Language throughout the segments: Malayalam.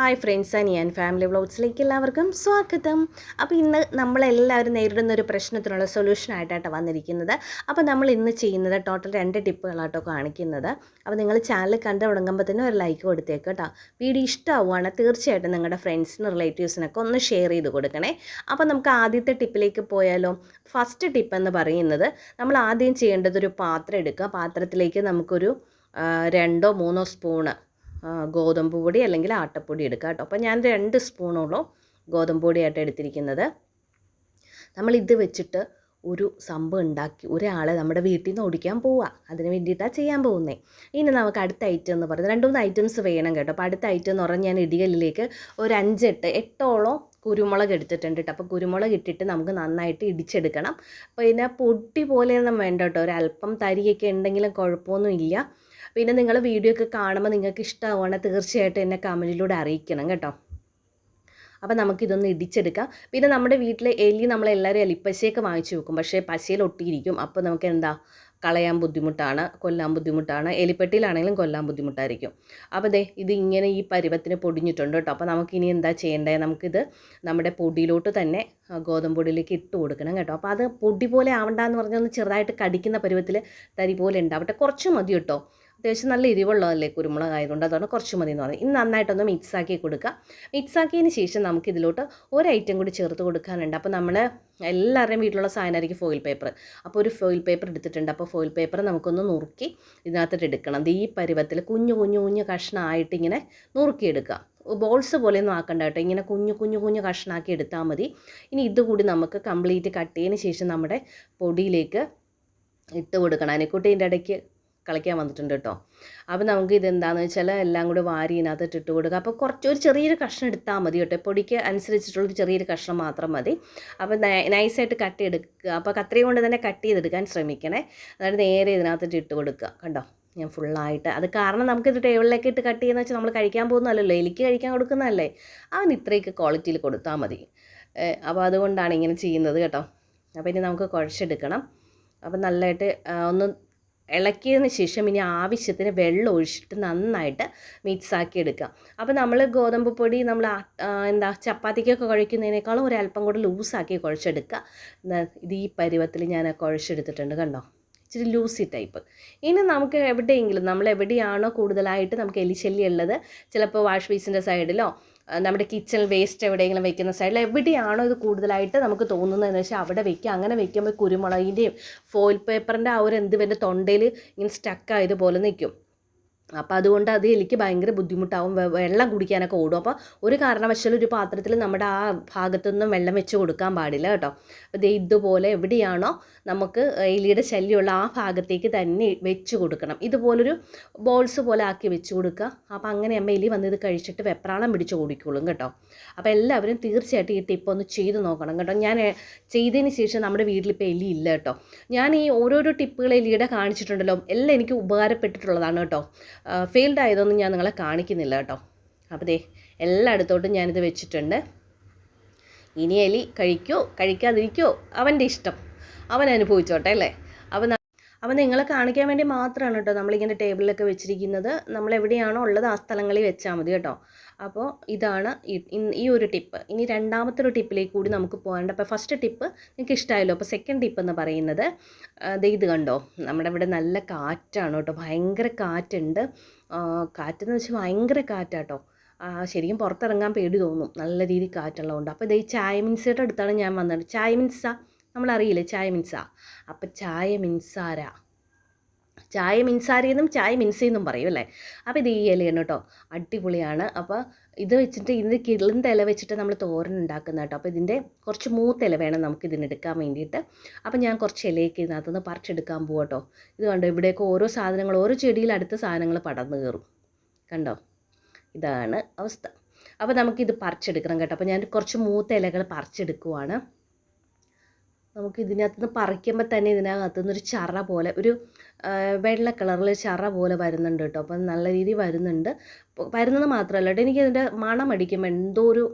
ഹായ് ഫ്രണ്ട്സ് ആൻഡ് ഞാൻ ഫാമിലി വ്ളോഗ്സിലേക്ക് എല്ലാവർക്കും സ്വാഗതം. അപ്പോൾ ഇന്ന് നമ്മളെല്ലാവരും നേരിടുന്ന ഒരു പ്രശ്നത്തിനുള്ള സൊല്യൂഷൻ ആയിട്ടാണ് വന്നിരിക്കുന്നത്. അപ്പോൾ നമ്മൾ ഇന്ന് ചെയ്യുന്നത് ടോട്ടൽ രണ്ട് ടിപ്പുകളാട്ടോ കാണിക്കുന്നത്. അപ്പോൾ നിങ്ങൾ ചാനൽ കണ്ടു തുടങ്ങുമ്പോൾ തന്നെ ഒരു ലൈക്ക് കൊടുത്തേക്ക് കേട്ടോ. വീഡിയോ ഇഷ്ടമാവുകയാണ് തീർച്ചയായിട്ടും നിങ്ങളുടെ ഫ്രണ്ട്സിനും റിലേറ്റീവ്സിനൊക്കെ ഒന്ന് ഷെയർ ചെയ്ത് കൊടുക്കണേ. അപ്പോൾ നമുക്ക് ആദ്യത്തെ ടിപ്പിലേക്ക് പോയാലോ. ഫസ്റ്റ് ടിപ്പ് എന്ന് പറയുന്നത് നമ്മൾ ആദ്യം ചെയ്യേണ്ടത് ഒരു പാത്രം എടുക്കുക. പാത്രത്തിലേക്ക് നമുക്കൊരു രണ്ടോ മൂന്നോ സ്പൂണ് ഗോതമ്പ് പൊടി അല്ലെങ്കിൽ ആട്ടപ്പൊടി എടുക്കുക കേട്ടോ. അപ്പോൾ ഞാൻ രണ്ട് സ്പൂണോളം ഗോതമ്പ് പൊടിയായിട്ട് എടുത്തിരിക്കുന്നത്. നമ്മൾ ഇത് വെച്ചിട്ട് ഒരു സംഭവം ഉണ്ടാക്കി. ഒരാളെ നമ്മുടെ വീട്ടിൽ നിന്ന് ഓടിക്കാൻ പോവുക. അതിന് വേണ്ടിയിട്ടാണ് ചെയ്യാൻ പോകുന്നത് ഇനി നമുക്ക് അടുത്ത ഐറ്റം എന്ന് പറയുന്നത് രണ്ട് മൂന്ന് ഐറ്റംസ് വേണം കേട്ടോ. അപ്പോൾ അടുത്ത ഐറ്റം എന്ന് പറഞ്ഞാൽ ഞാൻ ഇടികല്ലിലേക്ക് ഒരു അഞ്ചെട്ട് എട്ടോളം കുരുമുളക് എടുത്തിട്ടുണ്ട് കേട്ടോ. അപ്പോൾ കുരുമുളക് ഇട്ടിട്ട് നമുക്ക് നന്നായിട്ട് ഇടിച്ചെടുക്കണം. അപ്പോൾ പിന്നെ പൊടി പോലെയൊന്നും വേണ്ട കേട്ടോ. അല്പം തരിയൊക്കെ ഉണ്ടെങ്കിലും കുഴപ്പമൊന്നും ഇല്ല പിന്നെ നിങ്ങൾ വീഡിയോ ഒക്കെ കാണുമ്പോൾ നിങ്ങൾക്ക് ഇഷ്ടമാവുകയാണെങ്കിൽ തീർച്ചയായിട്ടും എന്നെ കമന്റിലൂടെ അറിയിക്കണം കേട്ടോ. അപ്പോൾ നമുക്കിതൊന്ന് ഇടിച്ചെടുക്കാം. പിന്നെ നമ്മുടെ വീട്ടിലെ എലി നമ്മളെല്ലാവരും എലിപ്പശയൊക്കെ വാങ്ങിച്ചു വെക്കും. പക്ഷേ പശയിൽ ഒട്ടിയിരിക്കും. അപ്പോൾ നമുക്ക് എന്താ കളയാൻ ബുദ്ധിമുട്ടാണ് കൊല്ലാൻ ബുദ്ധിമുട്ടാണ്. എലിപ്പെട്ടിയിലാണെങ്കിലും കൊല്ലാൻ ബുദ്ധിമുട്ടായിരിക്കും. അപ്പോൾ ദേ ഇത് ഇങ്ങനെ ഈ പരുവത്തിന് പൊടിഞ്ഞിട്ടുണ്ട് കേട്ടോ. അപ്പോൾ നമുക്കിനി എന്താ ചെയ്യേണ്ടത് നമുക്കിത് നമ്മുടെ പൊടിയിലോട്ട് തന്നെ ആ, ഗോതമ്പ് പൊടിയിലേക്ക് ഇട്ട് കൊടുക്കണം കേട്ടോ. അപ്പോൾ അത് പൊടി പോലെ ആവണ്ടെന്ന് പറഞ്ഞാൽ ഒന്ന് ചെറുതായിട്ട് കടിക്കുന്ന പരുവത്തിൽ തരി പോലെ ഉണ്ടാവട്ടെ കുറച്ച് മതി കേട്ടോ. അത്യാവശ്യം നല്ല എരിവുള്ളതല്ലേ കുരുമുളക് ആയതുകൊണ്ട് അതുകൊണ്ട് കുറച്ച് മതി എന്ന് പറയും ഇനി നന്നായിട്ടൊന്ന് മിക്സ് ആക്കി കൊടുക്കുക. മിക്സ് ആക്കിയതിന് ശേഷം നമുക്ക് ഇതിലോട്ട് ഒരു ഐറ്റം കൂടി ചേർത്ത് കൊടുക്കാനുണ്ട്. അപ്പോൾ നമ്മൾ എല്ലാവരുടെയും വീട്ടിലുള്ള സാധനമായിരിക്കും ഫോയിൽ പേപ്പർ അപ്പോൾ ഒരു ഫോയിൽ പേപ്പർ എടുത്തിട്ടുണ്ട്. അപ്പോൾ ഫോയിൽ പേപ്പർ നമുക്കൊന്ന് നുറുക്കി ഇതിനകത്തിട്ട് എടുക്കണം. ഈ പരുവത്തിൽ കുഞ്ഞു കുഞ്ഞു കുഞ്ഞു കഷ്ണമായിട്ട് ഇങ്ങനെ നുറുക്കിയെടുക്കുക. ബോൾസ് പോലെയൊന്നും ആക്കണ്ട കേട്ടോ. ഇങ്ങനെ കുഞ്ഞു കുഞ്ഞു കുഞ്ഞു കഷ്ണമാക്കി എടുത്താൽ മതി. ഇനി ഇതുകൂടി നമുക്ക് കംപ്ലീറ്റ് കട്ട് ചെയ്തതിന് ശേഷം നമ്മുടെ പൊടിയിലേക്ക് ഇട്ട് കൊടുക്കണം. അനിക്കുട്ടീന്റെ ഇടയ്ക്ക് കളിക്കാൻ വന്നിട്ടുണ്ട് കേട്ടോ അപ്പോൾ നമുക്ക് ഇതെന്താണെന്ന് വെച്ചാൽ എല്ലാം കൂടി വാരി ഇതിനകത്ത് ഇട്ട് കൊടുക്കുക. അപ്പോൾ കുറച്ച് ഒരു ചെറിയൊരു കഷ്ണം എടുത്താൽ മതി കേട്ടോ. പൊടിക്ക് അനുസരിച്ചിട്ടുള്ളൊരു ചെറിയൊരു കഷ്ണം മാത്രം മതി. അപ്പോൾ നൈസായിട്ട് കട്ട് എടുക്കുക. അപ്പോൾ കത്രിക കൊണ്ട് തന്നെ കട്ട് ചെയ്തെടുക്കാൻ ശ്രമിക്കണേ. അതായത് നേരെ ഇതിനകത്തിട്ട് ഇട്ട് കൊടുക്കുക. കണ്ടോ? ഞാൻ ഫുള്ളായിട്ട് അത് കാരണം നമുക്കിത് ടേബിളിലേക്ക് ഇട്ട് കട്ട് ചെയ്യുന്ന വെച്ചാൽ നമ്മൾ കഴിക്കാൻ പോകുന്നതല്ലല്ലോ. എലിക്ക് കഴിക്കാൻ കൊടുക്കുന്നതല്ലേ. അവൻ ഇത്രയൊക്കെ ക്വാളിറ്റിയിൽ കൊടുത്താൽ മതി. അപ്പോൾ അതുകൊണ്ടാണ് ഇങ്ങനെ ചെയ്യുന്നത് കേട്ടോ. അപ്പോൾ ഇനി നമുക്ക് കുഴച്ചെടുക്കണം. അപ്പം നല്ലതായിട്ട് ഒന്ന് ഇളക്കിയതിന് ശേഷം ഇനി ആവശ്യത്തിന് വെള്ളം ഒഴിച്ചിട്ട് നന്നായിട്ട് മിക്സ് ആക്കി എടുക്കുക. അപ്പോൾ നമ്മൾ ഗോതമ്പ് പൊടി നമ്മൾ എന്താ ചപ്പാത്തിക്കൊക്കെ കുഴയ്ക്കുന്നതിനേക്കാളും ഒരല്പം കൂടെ ലൂസാക്കി കുഴച്ചെടുക്കുക. ഇത് ഈ പരുവത്തിൽ ഞാൻ കുഴച്ചെടുത്തിട്ടുണ്ട് കണ്ടോ? ഇച്ചിരി ലൂസി ടൈപ്പ് ഇനി നമുക്ക് എവിടെയെങ്കിലും നമ്മൾ എവിടെയാണോ കൂടുതലായിട്ട് നമുക്ക് എലിശല്യം ഉള്ളത് ചിലപ്പോൾ വാഷ് ബേസിന്റെ സൈഡിലോ നമ്മുടെ കിച്ചൺ വേസ്റ്റ് എവിടെയെങ്കിലും വെക്കുന്ന സൈഡിൽ എവിടെയാണോ ഇത് കൂടുതലായിട്ട് നമുക്ക് തോന്നുന്നതെന്ന് വെച്ചാൽ അവിടെ വെക്കുക അങ്ങനെ വെക്കുമ്പോൾ കുരുമുളകിന്റെയും ഫോയിൽ പേപ്പറിന്റെ ആ ഒരു എന്ത് എന്റെ തൊണ്ടയിൽ ഇങ്ങനെ സ്റ്റക്കായതുപോലെ നിൽക്കും അപ്പോൾ അതുകൊണ്ട് അത് എനിക്ക് ഭയങ്കര ബുദ്ധിമുട്ടാവും. വെള്ളം കുടിക്കാനൊക്കെ ഓടും. അപ്പോൾ ഒരു കാരണവശാലും ഒരു പാത്രത്തിൽ നമ്മുടെ ആ ഭാഗത്തുനിന്നും വെള്ളം വെച്ച് കൊടുക്കാൻ പാടില്ല കേട്ടോ. അപ്പോൾ ഇതുപോലെ എവിടെയാണോ നമുക്ക് എലിയുടെ ശല്യമുള്ള ആ ഭാഗത്തേക്ക് തന്നെ വെച്ച് കൊടുക്കണം. ഇതുപോലൊരു ബോൾസ് പോലെ ആക്കി വെച്ച് കൊടുക്കുക. അപ്പോൾ അങ്ങനെ അമ്മ എലി വന്ന് ഇത് കഴിച്ചിട്ട് വെപ്രാളം പിടിച്ച് ഓടിക്കോളും കേട്ടോ. അപ്പോൾ എല്ലാവരും തീർച്ചയായിട്ടും ഈ ടിപ്പ് ഒന്ന് ചെയ്ത് നോക്കണം കേട്ടോ. ഞാൻ ചെയ്തതിന് ശേഷം നമ്മുടെ വീട്ടിൽ വീട്ടിലിപ്പോൾ എലി ഇല്ല കേട്ടോ. ഞാൻ ഈ ഓരോരോ ടിപ്പുകൾ എലിയുടെ കാണിച്ചിട്ടുണ്ടല്ലോ. എല്ലാം എനിക്ക് ഉപകാരപ്പെട്ടിട്ടുള്ളതാണ് കേട്ടോ. ഫെയിൽഡ് ആയതൊന്നും ഞാൻ നിങ്ങളെ കാണിക്കുന്നില്ല കേട്ടോ. അപ്പോൾ ദേ എല്ലായിടത്തോട്ടും ഞാനിത് വെച്ചിട്ടുണ്ട്. ഇനി എലി കഴിക്കോ കഴിക്കാതിരിക്കോ. അവന്റെ ഇഷ്ടം. അവൻ അനുഭവിച്ചോട്ടെ അല്ലേ? അവൻ അപ്പോൾ നിങ്ങളെ കാണിക്കാൻ വേണ്ടി മാത്രമാണ് കേട്ടോ നമ്മളിങ്ങനെ ടേബിളിലൊക്കെ വെച്ചിരിക്കുന്നത്. നമ്മൾ എവിടെയാണോ ഉള്ളത് ആ സ്ഥലങ്ങളിൽ വെച്ചാൽ മതി കേട്ടോ. അപ്പോൾ ഇതാണ് ഈ- ഒരു ടിപ്പ്. ഇനി രണ്ടാമത്തെ ഒരു ടിപ്പിലേക്ക് കൂടി നമുക്ക് പോകേണ്ട. അപ്പോൾ ഫസ്റ്റ് ടിപ്പ് നിങ്ങൾക്ക് ഇഷ്ടമായല്ലോ അപ്പോൾ സെക്കൻഡ് ടിപ്പ് എന്ന് പറയുന്നത് ഇത് കണ്ടോ? നമ്മുടെ ഇവിടെ നല്ല കാറ്റാണ് കേട്ടോ. ഭയങ്കര കാറ്റുണ്ട്. കാറ്റെന്ന് വെച്ചാൽ ഭയങ്കര കാറ്റാട്ടോ. ശരിക്കും പുറത്തിറങ്ങാൻ പേടി തോന്നും. നല്ല രീതിയിൽ കാറ്റുള്ളതുകൊണ്ട്. അപ്പോൾ ഇത് ഈ ചായ മിൻസിയുടെ അടുത്താണ് ഞാൻ വന്നത്. ചായ മിൻസ? നമ്മളറിയില്ലേ ചായ മിൻസ. അപ്പം ചായ മിൻസാര. ചായ മിൻസാരിയെന്നും ചായ മിൻസെന്നും പറയും അല്ലേ? അപ്പോൾ ഇത് ഈ ഇലയാണ് കേട്ടോ. അടിപൊളിയാണ്. അപ്പോൾ ഇത് വെച്ചിട്ട് ഇതിന്റെ കിളിന്ത ഇല വെച്ചിട്ട് നമ്മൾ തോരൻ ഉണ്ടാക്കുന്ന കേട്ടോ. അപ്പോൾ ഇതിന്റെ കുറച്ച് മൂത്ത ഇല വേണം നമുക്ക് ഇതിനെടുക്കാൻ വേണ്ടിയിട്ട്. അപ്പോൾ ഞാൻ കുറച്ച് ഇലയൊക്കെ ഇതിനകത്തുനിന്ന് പറിച്ചെടുക്കാൻ പോകും കേട്ടോ. ഇത് കണ്ടോ? ഇവിടെയൊക്കെ ഓരോ സാധനങ്ങൾ ഓരോ ചെടിയിൽ അടുത്ത സാധനങ്ങൾ പടർന്നു കയറും. കണ്ടോ? ഇതാണ് അവസ്ഥ. അപ്പോൾ നമുക്കിത് പറിച്ചെടുക്കണം കേട്ടോ. അപ്പോൾ ഞാൻ കുറച്ച് മൂത്ത ഇലകൾ പറിച്ചെടുക്കുവാണ്. നമുക്ക് ഇതിനകത്ത് നിന്ന് പറിക്കുമ്പോൾ തന്നെ ഇതിനകത്തുനിന്ന് ഒരു ചറ പോലെ ഒരു വെള്ള കളറിൽ ചറ പോലെ വരുന്നുണ്ട് കേട്ടോ. അപ്പം നല്ല രീതിയിൽ വരുന്നുണ്ട്. വരുന്നത് മാത്രമല്ല കേട്ടോ എനിക്കതിന്റെ മണം അടിക്കുമ്പോൾ എന്തോ ഒരു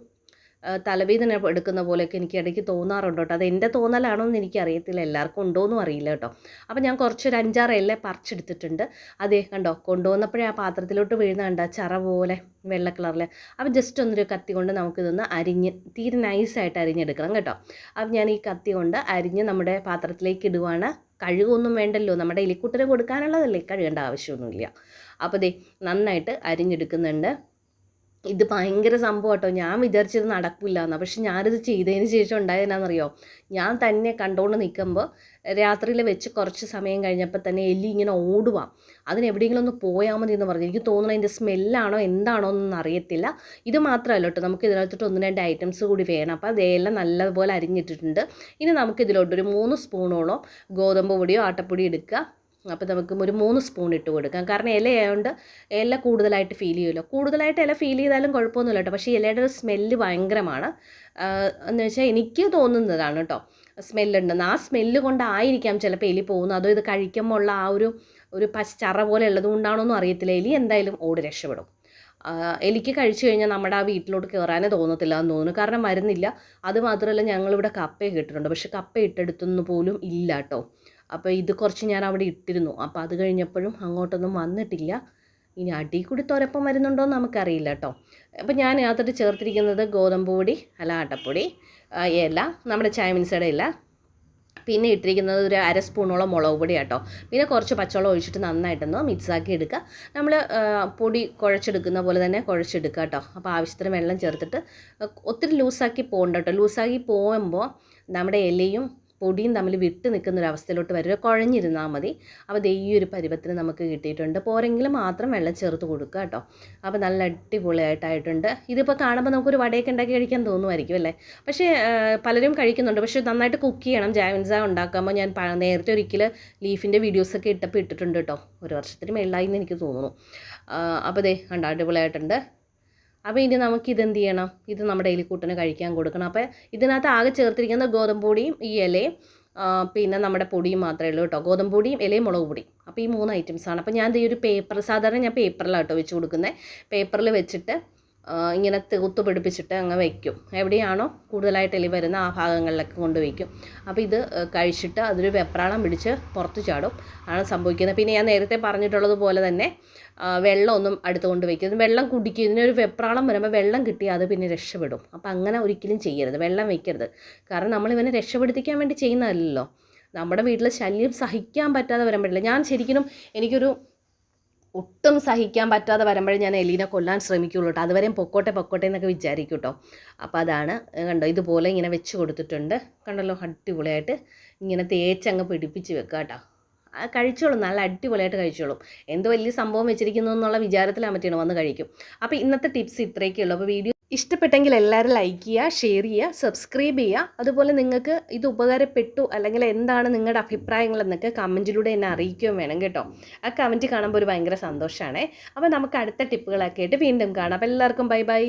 തലവേദന എടുക്കുന്ന പോലെയൊക്കെ എനിക്ക് ഇടയ്ക്ക് തോന്നാറുണ്ട് കേട്ടോ. അത് എന്റെ തോന്നലാണോ എന്ന് എനിക്കറിയത്തില്ല. എല്ലാവർക്കും ഉണ്ടോയെന്നും അറിയില്ല കേട്ടോ. അപ്പോൾ ഞാൻ കുറച്ചൊരു അഞ്ചാറ് എല്ലെ പറിച്ചെടുത്തിട്ടുണ്ട്. അതേ കണ്ടോ കൊണ്ടുവന്നപ്പോഴേ ആ പാത്രത്തിലോട്ട് വീഴുന്ന കണ്ട ചറ പോലെ വെള്ള കളറിൽ. അപ്പോൾ ജസ്റ്റ് ഒന്നൊരു കത്തി കൊണ്ട് നമുക്കിതൊന്ന് അരിഞ്ഞ് തീരെ നൈസായിട്ട് അരിഞ്ഞെടുക്കണം കേട്ടോ. അപ്പം ഞാൻ ഈ കത്തി കൊണ്ട് അരിഞ്ഞ് നമ്മുടെ പാത്രത്തിലേക്ക് ഇടുവാണ്. കഴുകൊന്നും വേണ്ടല്ലോ. നമ്മുടെ എലിക്കുട്ടന് കൊടുക്കാനുള്ളതല്ലേ? കഴുകേണ്ട ആവശ്യമൊന്നുമില്ല. അപ്പോൾ ദേ നന്നായിട്ട് അരിഞ്ഞെടുക്കുന്നുണ്ട്. ഇത് ഭയങ്കര സംഭവം കേട്ടോ ഞാൻ വിചാരിച്ചത് നടക്കില്ല എന്ന് പക്ഷെ ഞാനിത് ചെയ്തതിന് ശേഷം ഉണ്ടായതെന്നാണെന്നറിയോ ഞാൻ തന്നെ കണ്ടുകൊണ്ട് നിൽക്കുമ്പോൾ രാത്രിയിൽ വെച്ച് കുറച്ച് സമയം കഴിഞ്ഞപ്പോൾ തന്നെ എലി ഇങ്ങനെ ഓടുക അതിനെവിടെയെങ്കിലും ഒന്ന് പോയാൽ മതി എന്ന് പറഞ്ഞു. എനിക്ക് തോന്നുന്നു അതിന്റെ സ്മെല്ലാണോ എന്താണോ എന്നൊന്നും അറിയത്തില്ല. ഇത് മാത്രമല്ല കേട്ടോ നമുക്ക് ഇതിനകത്തോട്ട് ഒന്ന് രണ്ട് ഐറ്റംസ് കൂടി വേണം. അപ്പോൾ അതെല്ലാം നല്ലതുപോലെ അരിഞ്ഞിട്ടിട്ടുണ്ട്. ഇനി നമുക്ക് ഇതിലോട്ട് ഒരു മൂന്ന് സ്പൂണോളം ഗോതമ്പ് പൊടിയോ ആട്ടപ്പൊടിയോ എടുക്കുക. അപ്പോൾ നമുക്ക് ഒരു മൂന്ന് സ്പൂൺ ഇട്ട് കൊടുക്കാം. കാരണം ഇല ആയതുകൊണ്ട് ഇല കൂടുതലായിട്ട് ഫീൽ ചെയ്യുമല്ലോ. കൂടുതലായിട്ട് ഇല ഫീൽ ചെയ്താലും കുഴപ്പമൊന്നുമില്ല കേട്ടോ. പക്ഷേ ഇലയുടെ ഒരു സ്മെല്ല് ഭയങ്കരമാണ്. എന്ന് വെച്ചാൽ എനിക്ക് തോന്നുന്നതാണ് കേട്ടോ. സ്മെല്ലുണ്ടെന്ന് ആ സ്മെല്ല് കൊണ്ടായിരിക്കാം ചിലപ്പോൾ എലി പോകുന്നത്. അതോ ഇത് കഴിക്കുമ്പോൾ ഉള്ള ആ ഒരു ഒരു പച്ചറ പോലെ ഉള്ളത് കൊണ്ടാണോന്നും അറിയത്തില്ല. എലി എന്തായാലും ഓടി രക്ഷപ്പെടും. എലിക്ക് കഴിച്ചു കഴിഞ്ഞാൽ നമ്മുടെ ആ വീട്ടിലോട്ട് കയറാനേ തോന്നത്തില്ല എന്ന് തോന്നുന്നു. കാരണം വരുന്നില്ല. അത് മാത്രമല്ല ഞങ്ങളിവിടെ കപ്പയൊക്കെ ഇട്ടിട്ടുണ്ട്. പക്ഷെ കപ്പ ഇട്ടെടുത്തൊന്നും പോലും ഇല്ല കേട്ടോ. അപ്പോൾ ഇത് കുറച്ച് ഞാൻ അവിടെ ഇട്ടിരുന്നു. അപ്പോൾ അത് കഴിഞ്ഞപ്പോഴും അങ്ങോട്ടൊന്നും വന്നിട്ടില്ല. ഇനി അടി കൂടി തുരപ്പം വരുന്നുണ്ടോ എന്ന് നമുക്കറിയില്ല കേട്ടോ. അപ്പോൾ ഞാൻ അതിനകത്തോട്ട് ചേർത്തിരിക്കുന്നത് ഗോതമ്പ് പൊടി അല്ല ആട്ടപ്പൊടി ഇല നമ്മുടെ ചായമിൻസയുടെ ഇല. പിന്നെ ഇട്ടിരിക്കുന്നത് ഒരു അര സ്പൂണോളം മുളക് പൊടി കേട്ടോ. പിന്നെ കുറച്ച് പച്ചവെള്ളം ഒഴിച്ചിട്ട് നന്നായിട്ടൊന്ന് മിക്സാക്കി എടുക്കുക. നമ്മൾ പൊടി കുഴച്ചെടുക്കുന്ന പോലെ തന്നെ കുഴച്ചെടുക്കുക കേട്ടോ. അപ്പോൾ ആവശ്യത്തിന് വെള്ളം ചേർത്തിട്ട് ഒത്തിരി ലൂസാക്കി പോകണ്ട കേട്ടോ. ലൂസാക്കി പോകുമ്പോൾ നമ്മുടെ ഇലയും പൊടിയും തമ്മിൽ വിട്ട് നിൽക്കുന്ന ഒരു അവസ്ഥയിലോട്ട് വരിക. കുഴഞ്ഞിരുന്നാൽ മതി. അപ്പോൾ ദേ ഈ ഒരു പരുവത്തിന് നമുക്ക് കിട്ടിയിട്ടുണ്ട്. പോരെങ്കിലും മാത്രം വെള്ളം ചേർത്ത് കൊടുക്കുക കേട്ടോ. അപ്പോൾ നല്ല അടിപൊളിയായിട്ടായിട്ടുണ്ട്. ഇതിപ്പോൾ കാണുമ്പോൾ നമുക്കൊരു വടയൊക്കെ ഉണ്ടാക്കി കഴിക്കാൻ തോന്നുമായിരിക്കും അല്ലേ? പക്ഷേ പലരും കഴിക്കുന്നുണ്ട്. പക്ഷേ നന്നായിട്ട് കുക്ക് ചെയ്യണം. ജാവിൻസ ഉണ്ടാക്കുമ്പോൾ ഞാൻ നേരത്തെ ഒരിക്കൽ ലീഫിന്റെ വീഡിയോസൊക്കെ ഇട്ടപ്പോൾ ഇട്ടിട്ടുണ്ട് കേട്ടോ. ഒരു വർഷത്തിന് മേളിലായി എന്ന് എനിക്ക് തോന്നുന്നു. അപ്പോൾ ദേ കണ്ട അടിപൊളിയായിട്ടുണ്ട്. അപ്പോൾ ഇനി നമുക്ക് ഇതെന്ത് ചെയ്യണം? ഇത് നമ്മുടെ എലിക്കൂട്ടിന് കഴിക്കാൻ കൊടുക്കണം. അപ്പോൾ ഇതിനകത്ത് ആകെ ചേർത്തിരിക്കുന്ന ഗോതമ്പ് പൊടിയും ഈ ഇലയും പിന്നെ നമ്മുടെ പൊടിയും മാത്രമേ ഉള്ളൂ കേട്ടോ. ഗോതമ്പ് പൊടിയും ഇലയും മുളക് പൊടിയും. അപ്പോൾ ഈ മൂന്ന് ഐറ്റംസാണ് അപ്പോൾ ഞാൻ ഈ ഒരു പേപ്പർ സാധാരണ ഞാൻ പേപ്പറിലാണ് കേട്ടോ വെച്ച് കൊടുക്കുന്നത് പേപ്പറിൽ വെച്ചിട്ട് ഇങ്ങനെ തൂത്ത് പിടിപ്പിച്ചിട്ട് അങ്ങ് വയ്ക്കും എവിടെയാണോ കൂടുതലായിട്ട് എലി വരുന്ന ആ ഭാഗങ്ങളിലൊക്കെ കൊണ്ട് വയ്ക്കും അപ്പോൾ ഇത് കഴിച്ചിട്ട് അതൊരു വെപ്രാളം പിടിച്ച് പുറത്ത് ചാടും. ആണ് സംഭവിക്കുന്നത്. പിന്നെ ഞാൻ നേരത്തെ പറഞ്ഞിട്ടുള്ളതുപോലെ തന്നെ വെള്ളമൊന്നും അടുത്ത് കൊണ്ട് വയ്ക്കരുത് വെള്ളം കുടിക്കും. ഇതിനൊരു വെപ്രാളം വരുമ്പോൾ വെള്ളം കിട്ടി അത് പിന്നെ രക്ഷപ്പെടും. അപ്പോൾ അങ്ങനെ ഒരിക്കലും ചെയ്യരുത്. വെള്ളം വയ്ക്കരുത് കാരണം നമ്മൾ ഇവനെ രക്ഷപ്പെടുത്തിക്കാൻ വേണ്ടി ചെയ്യുന്നതല്ലല്ലോ. നമ്മുടെ വീട്ടിൽ ശല്യം സഹിക്കാൻ പറ്റാതെ വരാൻ പറ്റില്ല. ഞാൻ ശരിക്കും എനിക്കൊരു ഒട്ടും സഹിക്കാൻ പറ്റാതെ വരുമ്പോഴേ ഞാൻ എലീനെ കൊല്ലാൻ ശ്രമിക്കുള്ളൂ കേട്ടോ അതുവരെയും പൊക്കോട്ടെ പൊക്കോട്ടെ എന്നൊക്കെ വിചാരിക്കും കേട്ടോ അപ്പോൾ അതാണ് കണ്ടോ ഇതുപോലെ ഇങ്ങനെ വെച്ച് കൊടുത്തിട്ടുണ്ട്. കണ്ടല്ലോ അടിപൊളിയായിട്ട് ഇങ്ങനെ തേച്ചങ്ങ് പിടിപ്പിച്ച് വെക്കുക കേട്ടോ കഴിച്ചോളും നല്ല അടിപൊളിയായിട്ട് കഴിച്ചോളും. എന്ത് വലിയ സംഭവം വെച്ചിരിക്കുന്നു എന്നുള്ള വിചാരത്തിലാൻ പറ്റിയാണ് വന്ന് കഴിക്കും. അപ്പോൾ ഇന്നത്തെ ടിപ്സ് ഇത്രയൊക്കെ ഉള്ളൂ അപ്പോൾ വീഡിയോ ഇഷ്ടപ്പെട്ടെങ്കിൽ എല്ലാവരും ലൈക്ക് ചെയ്യുക ഷെയർ ചെയ്യുക സബ്സ്ക്രൈബ് ചെയ്യുക. അതുപോലെ നിങ്ങൾക്ക് ഇത് ഉപകാരപ്പെട്ടു അല്ലെങ്കിൽ എന്താണ് നിങ്ങളുടെ അഭിപ്രായങ്ങൾ എന്നൊക്കെ കമന്റിലൂടെ എന്നെ അറിയിക്കുകയും വേണം കേട്ടോ. ആ കമന്റ് കാണുമ്പോൾ ഒരു ഭയങ്കര സന്തോഷമാണ്. അപ്പോൾ നമുക്ക് അടുത്ത ടിപ്പുകളൊക്കെ ആയിട്ട് വീണ്ടും കാണാം. അപ്പോൾ എല്ലാവർക്കും ബൈ ബൈ